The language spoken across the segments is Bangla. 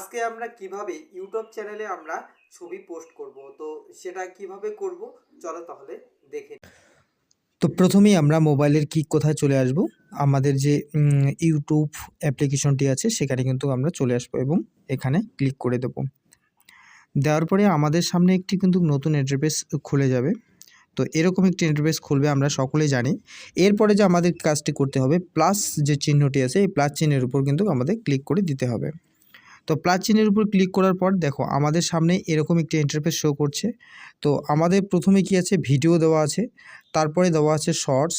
আজকে আমরা কীভাবে ইউটিউব চ্যানেলে আমরা ছবি পোস্ট করব? তো সেটা কীভাবে করব? চলো তাহলে দেখে। তো প্রথমেই আমরা মোবাইলের কি কোথায় চলে আসব? আমাদের যে ইউটিউব অ্যাপ্লিকেশনটি আছে, সেখানে কিন্তু আমরা চলে আসব এবং এখানে ক্লিক করে দেব। দেওয়ার পরে আমাদের সামনে একটি কিন্তু নতুন ইন্টারফেস খুলে যাবে। তো এরকম একটি ইন্টারফেস খুলবে, আমরা সকলেই জানি। এরপরে যে আমাদের কাজটি করতে হবে প্লাস যে চিহ্নটি আছে, এই প্লাস চিহ্নের উপর কিন্তু আমাদের ক্লিক করে দিতে হবে। তো প্লাস চিহ্নের উপর ক্লিক করার পর দেখো আমাদের সামনে এরকম একটি ইন্টারফেস শো করছে। তো আমাদের প্রথমে কি আছে? ভিডিও দেওয়া আছে, তারপরে দেওয়া আছে শর্টস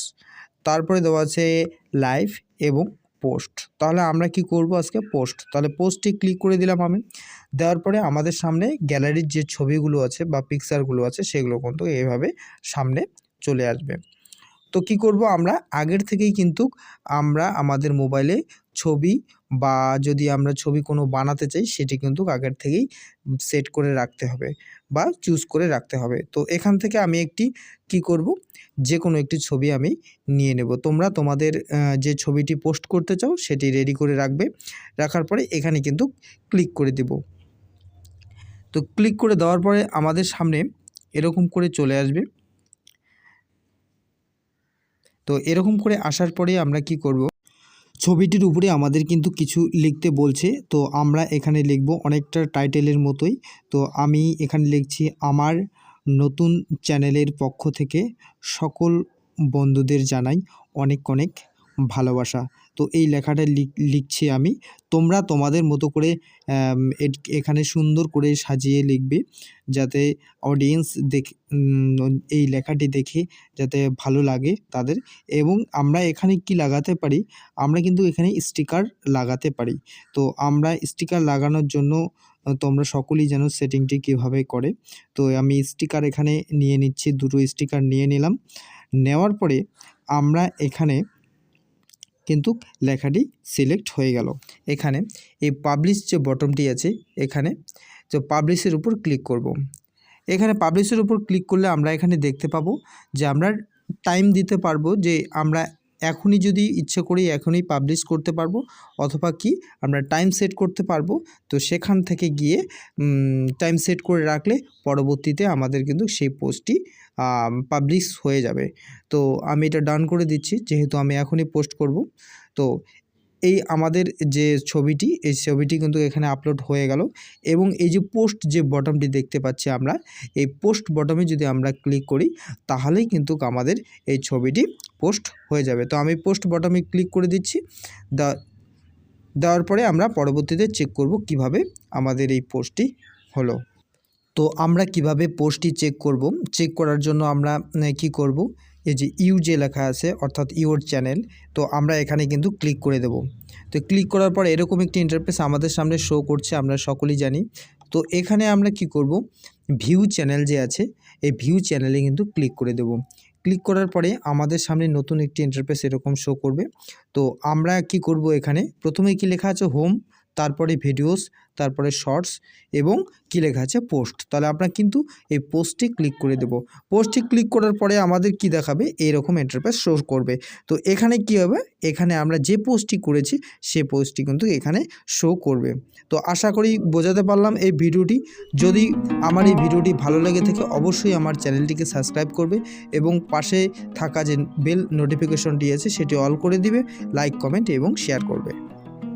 তারপরে দেওয়া আছে লাইভ এবং পোস্ট তাহলে আমরা কি করব আজকে? পোস্ট তাহলে পোস্টে ক্লিক করে দিলাম আমি। দেওয়ার পরে আমাদের সামনে গ্যালারির যে ছবিগুলো আছে বা পিকচারগুলো আছে, সেগুলো কিন্তু এইভাবে সামনে চলে আসবে। তো কি করব আমরা? আগের থেকেই কিন্তু আমরা আমাদের মোবাইলে ছবি বা যদি আমরা ছবি কোনো বানাতে চাই, সেটি কিন্তু আগের থেকেই সেট করে রাখতে হবে বা চুজ করে রাখতে হবে। তো এখান থেকে আমি একটি কি করব? যে কোনো একটি ছবি আমি নিয়ে নেব। তোমরা তোমাদের যে ছবিটি পোস্ট করতে চাও, সেটি রেডি করে রাখবে। রাখার পরে এখানে কিন্তু ক্লিক করে দেব। তো ক্লিক করে দেওয়ার পরে আমাদের সামনে এরকম করে চলে আসবে। তো এরকম করে আসার পরে আমরা কি করব? ছবিটির উপরে আমাদের কিন্তু কিছু লিখতে বলছে, তো আমরা এখানে লিখব অনেকটা টাইটেলের মতোই। তো আমি এখানে লিখছি, আমার নতুন চ্যানেলের পক্ষ থেকে সকল বন্ধুদের জানাই অনেক অনেক ভালোবাসা। তো এই লেখাটা লিখ- লিখছি আমি। তোমরা তোমাদের মতো করে এখানে সুন্দর করে সাজিয়ে লিখবে যাতে অডিয়েন্স দেখ এই লেখাটি দেখে যাতে ভালো লাগে তাদের। এবং আমরা এখানে কি লাগাতে পারি? আমরা কিন্তু এখানে স্টিকার লাগাতে পারি। তো আমরা স্টিকার লাগানোর জন্য, তোমরা সকলেই জানো সেটিংটি কীভাবে করে। তো আমি স্টিকার এখানে নিয়ে নিচ্ছি, দুটো স্টিকার নিয়ে নিলাম। নেওয়ার পরে আমরা এখানে কিন্তু লেখাটি সিলেক্ট হয়ে গেল এখানে এই পাবলিশ যে বটমটি আছে, এখানে তো পাবলিশের উপর ক্লিক করব। এখানে পাবলিশের উপর ক্লিক করলে আমরা এখানে দেখতে পাবো যে আমরা টাইম দিতে পারব যে আমরা এখনই যদি ইচ্ছে করি এখনই পাবলিশ করতে পারব, অথবা কি আমরা টাইম সেট করতে পারব, তো সেখান থেকে গিয়ে টাইম সেট করে রাখলে পরবর্তীতে আমাদের কিন্তু সেই পোস্টটি পাবলিশ হয়ে যাবে। তো আমি এটা ডান করে দিচ্ছি, যেহেতু আমি এখনই পোস্ট করব। তো এই আমাদের যে ছবিটি, এই ছবিটি কিন্তু এখানে আপলোড হয়ে গেল এবং এই যে পোস্ট যে বটমটি দেখতে পাচ্ছি আমরা, এই পোস্ট বটমে যদি আমরা ক্লিক করি, তাহলেই কিন্তু আমাদের এই ছবিটি পোস্ট হয়ে যাবে। তো আমি পোস্ট বটমে ক্লিক করে দিচ্ছি, দা, দেওয়ার পরে আমরা পরবর্তীতে চেক করব কীভাবে আমাদের এই পোস্টটি হলো। তো আমরা কীভাবে পোস্টটি চেক করব? চেক করার জন্য আমরা কি করব? এই যে ইউ যে লেখা আছে, অর্থাৎ ইউর চ্যানেল, তো আমরা এখানে কিন্তু ক্লিক করে দেব। তো ক্লিক করার পর এরকম একটি ইন্টারফেস আমাদের সামনে শো করছে, আমরা সকলেই জানি। তো এখানে আমরা কি করব? ভিউ চ্যানেল যে আছে, এই ভিউ চ্যানেলে কিন্তু ক্লিক করে দেব। ক্লিক করার পরে আমাদের সামনে নতুন একটি ইন্টারফেস এরকম শো করবে। তো আমরা কি করব এখানে? প্রথমে কি লেখা আছে হোম তারপরে ভিডিওস তারপরে শর্টস এবং কি লেখা আছে পোস্ট। তাহলে আমরা কিন্তু এই পোস্টে ক্লিক করে দেব। পোস্টে ক্লিক করার পরে আমাদের কি দেখাবে? এরকম ইন্টারফেস শো করবে। তো এখানে কি হবে? এখানে আমরা যে পোস্টটি করেছি, সে পোস্টটি কিন্তু এখানে শো করবে। তো আশা করি বোঝাতে পারলাম এই ভিডিওটি। যদি আমার এই ভিডিওটি ভালো লেগে থাকে, অবশ্যই আমার চ্যানেলটিকে সাবস্ক্রাইব করবে এবং পাশে থাকা যে বেল নোটিফিকেশনটি আছে, সেটি অল করে দিবে লাইক কমেন্ট এবং শেয়ার করবে।